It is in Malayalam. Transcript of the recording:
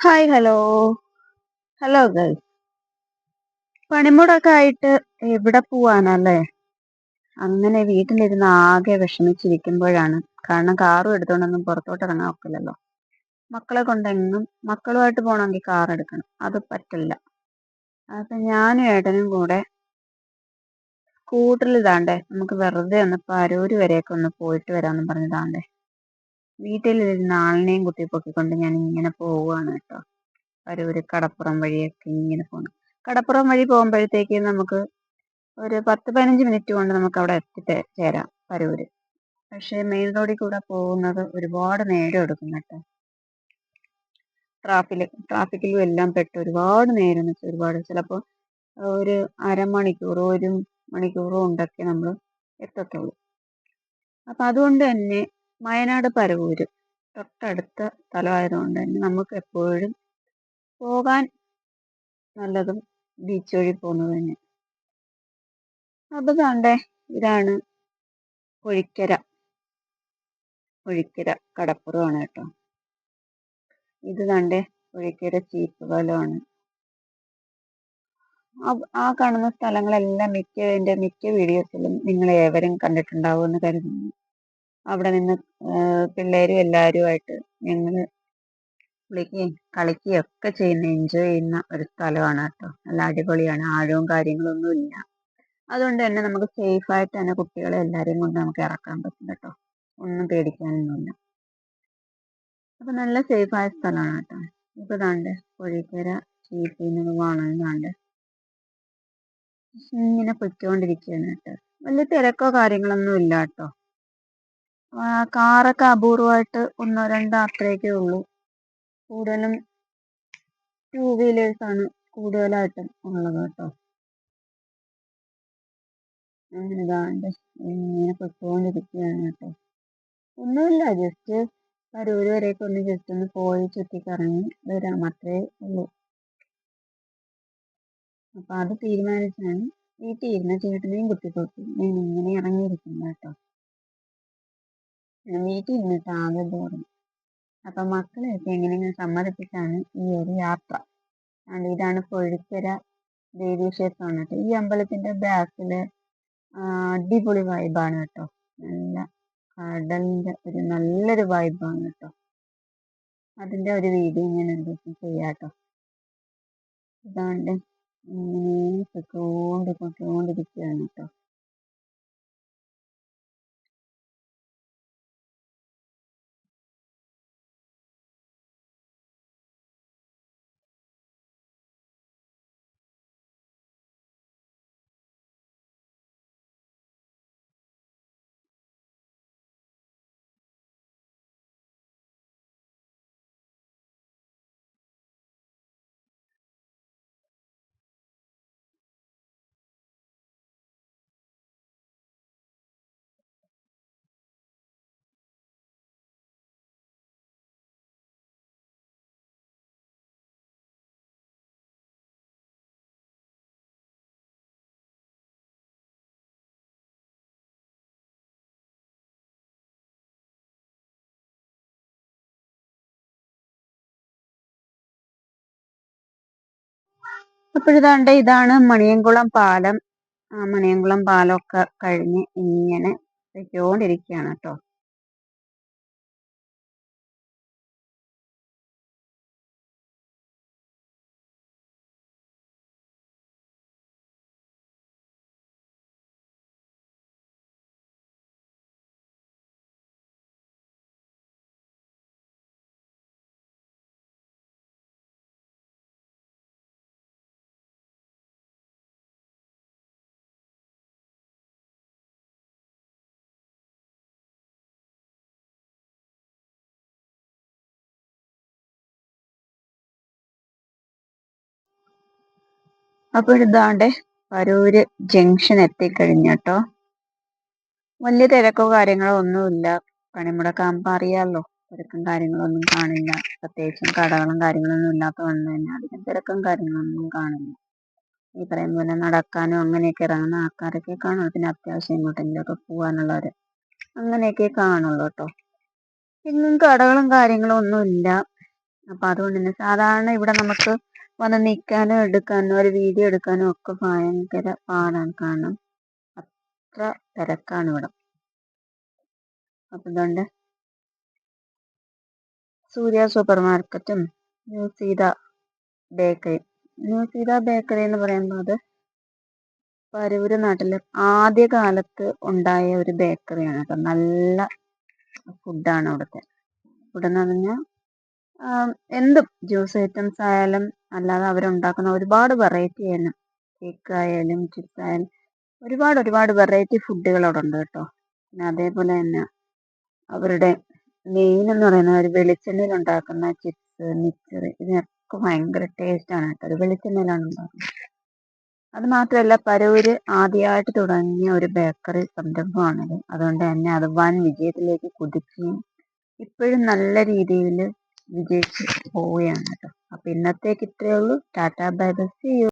ഹായ് ഹലോ ഹലോ ഗൈ പണിമുടൊക്കെ ആയിട്ട് എവിടെ പോവാനല്ലേ? അങ്ങനെ വീട്ടിലിരുന്ന് ആകെ വിഷമിച്ചിരിക്കുമ്പോഴാണ്. കാരണം കാറും എടുത്തോണ്ടൊന്നും പുറത്തോട്ട് ഇറങ്ങാൻ ഒക്കില്ലല്ലോ. മക്കളെ കൊണ്ടെങ്ങും മക്കളുമായിട്ട് പോകണമെങ്കിൽ കാർ എടുക്കണം. അത് പറ്റില്ല. അപ്പൊ ഞാനും ഏട്ടനും കൂടെ സ്കൂട്ടറിൽ ഇതാണ്ടേ നമുക്ക് വെറുതെ ഒന്ന് പരൂര് വരെയൊക്കെ ഒന്ന് പോയിട്ട് വരാമെന്ന് പറഞ്ഞതാണ്ടേ വീട്ടിലിരുന്ന ആളിനെയും കുത്തി പൊക്കിക്കൊണ്ട് ഞാൻ ഇങ്ങനെ പോവുകയാണ് കേട്ടോ. ഒരു കടപ്പുറം വഴിയൊക്കെ ഇങ്ങനെ പോകണം കടപ്പുറം വഴി പോകുമ്പോഴത്തേക്ക് നമുക്ക് ഒരു പത്ത് പതിനഞ്ച് മിനിറ്റ് കൊണ്ട് നമുക്ക് അവിടെ എത്തി ചേരാം പരൂര്. പക്ഷേ മെയിൻ റോഡിൽ കൂടെ പോകുന്നത് ഒരുപാട് നേരം എടുക്കും കേട്ടോ. ട്രാഫിക്കിൽ ട്രാഫിക്കിലും എല്ലാം പെട്ട് ഒരുപാട് നേരം വെച്ച് ഒരുപാട്. ചിലപ്പോൾ ഒരു അരമണിക്കൂറോ ഒരു മണിക്കൂറോ കൊണ്ടൊക്കെ നമ്മൾ എത്തത്തുള്ളൂ. അപ്പം അതുകൊണ്ട് തന്നെ വയനാട് പരവൂര്. തൊട്ടടുത്ത സ്ഥലമായതുകൊണ്ട് തന്നെ നമുക്ക് എപ്പോഴും പോകാൻ നല്ലതും ബീച്ച് വഴി പോകുന്നത് തന്നെ. അപ്പം കണ്ടേ ഇതാണ് കൊഴിക്കര. കൊഴിക്കര കടപ്പുറമാണ് കേട്ടോ. ഇത് കണ്ടേ കൊഴിക്കര ചീപ്പ് പാലമാണ് ആ കാണുന്ന സ്ഥലങ്ങളെല്ലാം മിക്ക എന്റെ മിക്ക വീഡിയോസിലും നിങ്ങൾ ഏവരും കണ്ടിട്ടുണ്ടാവുമെന്ന് കരുതുന്നു. അവിടെ നിന്ന് പിള്ളേരും എല്ലാവരുമായിട്ട് ഞങ്ങൾ കുളിക്കുകയും കളിക്കുകയും ഒക്കെ ചെയ്യുന്ന എൻജോയ് ചെയ്യുന്ന ഒരു സ്ഥലമാണ് കേട്ടോ. നല്ല അടിപൊളിയാണ്. ആഴവും കാര്യങ്ങളൊന്നും ഇല്ല. അതുകൊണ്ട് തന്നെ നമുക്ക് സേഫ് ആയിട്ട് തന്നെ കുട്ടികളെ എല്ലാവരെയും കൊണ്ട് നമുക്ക് ഇറക്കാൻ പറ്റും കേട്ടോ. ഒന്നും പേടിക്കാനൊന്നുമില്ല. അപ്പം നല്ല സേഫ് ആയ സ്ഥലമാണ് കേട്ടോ. ഇപ്പോൾ താണ്ട് കോഴിക്കര ചീപ്പിന്ന് വാണാണ്ട് ഇങ്ങനെ പൊയ്ക്കൊണ്ടിരിക്കുകയാണ് കേട്ടോ. വലിയ തിരക്കോ കാര്യങ്ങളൊന്നും ഇല്ല കേട്ടോ. കാറൊക്കെ അപൂർവമായിട്ട് ഒന്നോ രണ്ടോ അത്രയൊക്കെ ഉള്ളൂ. കൂടുതലും ടൂ വീലേഴ്സാണ് കൂടുതലായിട്ടും ഉള്ളത് കേട്ടോ. അങ്ങനെ ഇതാണ്ട് ഇങ്ങനെ പൊയ്ക്കൊണ്ടിരിക്കുകയാണ് കേട്ടോ. ഒന്നുമില്ല ജസ്റ്റ് കരൂര് വരെയൊക്കെ ഒന്ന് ജസ്റ്റ് ഒന്ന് പോയി ചുറ്റിക്കറങ്ങി വരാം അത്രേ ഉള്ളൂ. അപ്പം അത് തീരുമാനിച്ചാണ് വീട്ടിൽ ഇരുന്ന ചേട്ടനെയും കുത്തിപ്പൊക്കി ഞാൻ ഇങ്ങനെ ഇറങ്ങിയിരിക്കുന്നത് കേട്ടോ. വീട്ടിൽ ഇരുന്നിട്ട് ആകെ ബോറും അപ്പം മക്കളെയൊക്കെ എങ്ങനെയെങ്കിലും സമ്മതിപ്പിച്ചാണ് ഈ ഒരു യാത്ര. അതുകൊണ്ട് ഇതാണ് പൊഴിക്കര ദേവീക്ഷേത്രമാണ് കേട്ടോ ഈ അമ്പലത്തിന്റെ ബാക്കിൽ അടിപൊളി വൈബാണ് കേട്ടോ. നല്ല കടലിന്റെ ഒരു നല്ലൊരു വൈബാണ് കേട്ടോ. അതിന്റെ ഒരു വീഡിയോ ഞാൻ ഒരു ദിവസം ചെയ്യാം കേട്ടോ. ഇതാണ്ട് ഇങ്ങനെ പൊയ്ക്കൊണ്ടിരിക്കുകയാണ് കേട്ടോ. അപ്പോഴിതാണ്ട് ഇതാണ് മണിയംകുളം പാലം. ആ മണിയംകുളം പാലമൊക്കെ കഴിഞ്ഞ് ഇങ്ങനെ പൊയ്ക്കൊണ്ടിരിക്കുകയാണ് കേട്ടോ. അപ്പോൾ ഇതാണ്ട് പരൂര് ജംഗ്ഷൻ എത്തിക്കഴിഞ്ഞു കേട്ടോ വലിയ തിരക്കോ കാര്യങ്ങളോ ഒന്നുമില്ല. പണിമുടക്കാകുമ്പോൾ അറിയാമല്ലോ തിരക്കും കാര്യങ്ങളൊന്നും കാണില്ല. പ്രത്യേകിച്ചും കടകളും കാര്യങ്ങളൊന്നും ഇല്ലാത്തതുകൊണ്ട് തന്നെ അധികം തിരക്കും കാര്യങ്ങളൊന്നും കാണില്ല. ഈ പറയും പോലെ നടക്കാനും അങ്ങനെയൊക്കെ ഇറങ്ങുന്ന ആൾക്കാരൊക്കെ കാണുള്ളൂ പിന്നെ അത്യാവശ്യം ഇങ്ങോട്ടെങ്കിലൊക്കെ പോകാനുള്ളവർ അങ്ങനെയൊക്കെ കാണുള്ളൂ കേട്ടോ എങ്ങും കടകളും കാര്യങ്ങളും ഒന്നുമില്ല. അപ്പം അതുകൊണ്ട് തന്നെ സാധാരണ ഇവിടെ നമുക്ക് വന്ന് നിൽക്കാനോ എടുക്കാനോ ഒരു വീഡിയോ എടുക്കാനോ ഒക്കെ ഭയങ്കര പാടാണ്. കാരണം അത്ര തിരക്കാണ് ഇവിടെ. അപ്പം ഇതുകൊണ്ട് സൂര്യ സൂപ്പർ മാർക്കറ്റും new Seetha bakery. New Seetha bakery എന്ന് പറയുമ്പോൾ അത് പരൂര് നാട്ടിൽ ആദ്യ കാലത്ത് ഉണ്ടായ ഒരു ബേക്കറിയാണ് കേട്ടോ. നല്ല ഫുഡാണ് അവിടുത്തെ. ഫുഡെന്ന് പറഞ്ഞാൽ എന്തും ജ്യൂസ് ഐറ്റംസ് ആയാലും അല്ലാതെ അവരുണ്ടാക്കുന്ന ഒരുപാട് വെറൈറ്റി ആയാലും കേക്ക് ആയാലും ചിപ്സ് ആയാലും ഒരുപാട് ഒരുപാട് വെറൈറ്റി ഫുഡുകൾ അവിടെ ഉണ്ട് കേട്ടോ. പിന്നെ അതേപോലെ തന്നെ അവരുടെ മെയിൻ എന്ന് പറയുന്നത് ഒരു വെളിച്ചെണ്ണയിൽ ഉണ്ടാക്കുന്ന ചിപ്സ് മിക്സർ ഇതിനൊക്കെ ഭയങ്കര ടേസ്റ്റാണ് കേട്ടോ. അത് വെളിച്ചെണ്ണയിലാണ് ഉണ്ടാക്കുന്നത്. അത് മാത്രമല്ല പരൂര് ആദ്യമായിട്ട് തുടങ്ങിയ ഒരു ബേക്കറി സംരംഭമാണത് അതുകൊണ്ട് തന്നെ അത് വൻ വിജയത്തിലേക്ക് കുതിക്കുകയും ഇപ്പോഴും നല്ല രീതിയിൽ വിജയിച്ച് പോവുകയാണ് കേട്ടോ. അപ്പോൾ ഇന്നത്തേക്ക് ഇത്രയേ ഉള്ളൂ. Tata bye bye. See you